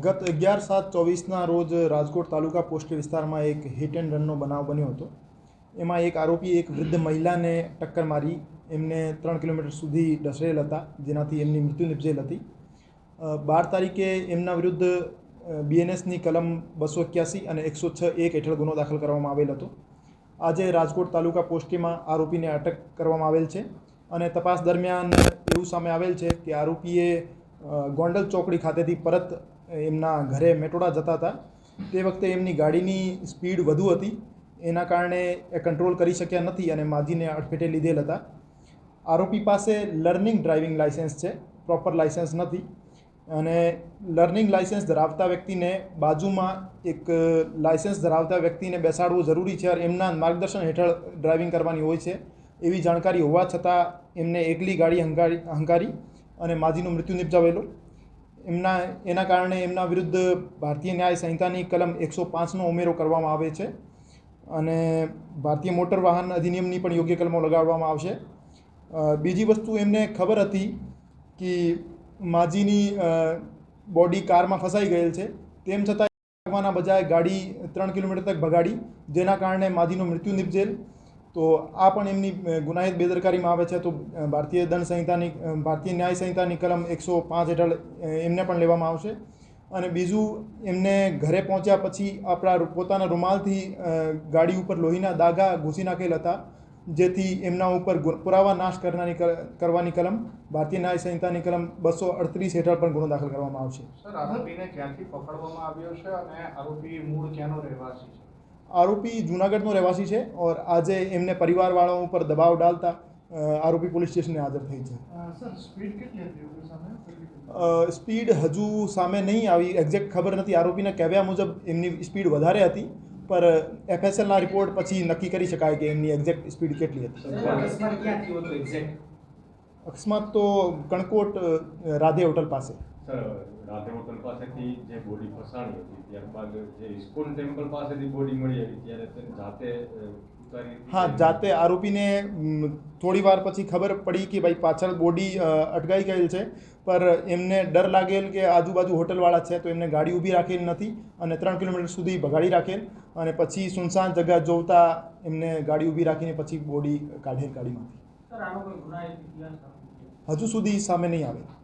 ગત અગિયાર સાત ચોવીસના રોજ રાજકોટ તાલુકા પોસ્ટ વિસ્તારમાં એક હિટ એન્ડ રનનો બનાવ બન્યો હતો. એમાં એક આરોપી, એક વૃદ્ધ મહિલાને ટક્કર મારી એમને ત્રણ કિલોમીટર સુધી ડસરેલ હતા, જેનાથી એમની મૃત્યુ નિપજેલ હતી. બાર તારીખે એમના વિરુદ્ધ બીએનએસની કલમ બસો એક્યાસી અને એકસો છ એક હેઠળ ગુનો દાખલ કરવામાં આવેલ હતો. આજે રાજકોટ તાલુકા પોસ્ટીમાં આરોપીને અટક કરવામાં આવેલ છે અને તપાસ દરમિયાન એવું સામે આવેલ છે કે આરોપીએ ગોંડલ ચોકડી ખાતેથી પરત એમના ઘરે મેટોડા જતા હતા. તે વખતે એમની ગાડીની સ્પીડ વધુ હતી. એના કારણે એ કંટ્રોલ કરી શક્યા નથી અને માજીને અડફેટે લીધેલ હતા. આરોપી પાસે લર્નિંગ ડ્રાઇવિંગ લાઇસન્સ છે, પ્રોપર લાઇસન્સ નથી. અને લર્નિંગ લાઇસન્સ ધરાવતા વ્યક્તિને બાજુમાં એક લાઇસન્સ ધરાવતા વ્યક્તિને બેસાડવું જરૂરી છે અને એમના માર્ગદર્શન હેઠળ ડ્રાઇવિંગ કરવાની હોય છે, એવી જાણકારી હોવા છતાં એમને એકલી ગાડી હંકારી હંકારી અને માજીનું મૃત્યુ નિપજાવેલું. એમના, એના કારણે એમના વિરુદ્ધ ભારતીય ન્યાય સંહિતાની કલમ એકસો પાંચનો ઉમેરો કરવામાં આવે છે અને ભારતીય મોટર વાહન અધિનિયમની પણ યોગ્ય કલમો લગાડવામાં આવશે. બીજી વસ્તુ એમને ખબર હતી કે માજીની બોડી કારમાં ફસાઈ ગયેલ છે. તેમ છતાં ભાગવાના બજાય ગાડી ત્રણ કિલોમીટર તક ભગાડી, જેના કારણે માજીનું મૃત્યુ નિપજેલ. તો આ પણ એમની ગુનાહિત બેદરકારીમાં આવે છે. તો ભારતીય દંડ સંહિતાની ભારતીય ન્યાય સંહિતાની કલમ એકસો પાંચ હેઠળ એમને પણ લેવામાં આવશે. અને બીજું, એમને ઘરે પહોંચ્યા પછી આપણા પોતાના રૂમાલથી ગાડી ઉપર લોહીના દાગા ઘૂસી નાખેલ હતા, જેથી એમના ઉપર પુરાવા નાશ કરનારી કરવાની કલમ ભારતીય ન્યાય સંહિતાની કલમ બસો અડત્રીસ હેઠળ પણ ગુનો દાખલ કરવામાં આવશે. સર, આરોપીને ક્યાંથી પકડવામાં આવ્યો છે અને આરોપી મૂળ ક્યાંનો રહેવાસી છે? આરોપી જૂનાગઢનો રહેવાસી છે ઓર આજે એમને પરિવારવાળાઓ ઉપર દબાવ ડાલતા આરોપી પોલીસ સ્ટેશને હાજર થઈ છે. સ્પીડ હજુ સામે નહીં આવી એક્ઝેક્ટ ખબર નથી. આરોપીના કહેવ્યા મુજબ એમની સ્પીડ વધારે હતી પર એફએસએલના રિપોર્ટ પછી નક્કી કરી શકાય કે એમની એક્ઝેક્ટ સ્પીડ કેટલી હતી. અકસ્માત ક્યાં થયો હતો એક્ઝેક્ટ? અકસ્માત તો કણકોટ રાધે હોટલ પાસે. સર રાધે પાસેથી જે બોડી ફસાણી હતી ત્યારબાદ જે ઇસ્કોન ટેમ્પલ પાસેથી બોડી મળી આવી ત્યારે તેને જાતે? હા જાતે આરોપીને થોડી વાર પછી ખબર પડી કે ભાઈ પાછળ બોડી અટકાઈ ગયેલ છે પર એમને ડર લાગેલ કે આજુબાજુ હોટલવાળા છે તો એમને ગાડી ઊભી રાખેલ નથી અને ત્રણ કિલોમીટર સુધી ભગાડી રાખેલ અને પછી સુનસાન જગ્યા જોતા એમને ગાડી ઊભી રાખીને પછી બોડી કાઢેલ ગાડીમાંથી સર આનો કોઈ ગુનાહિત ઇતિહાસ હજુ સુધી સામે નહીં આવે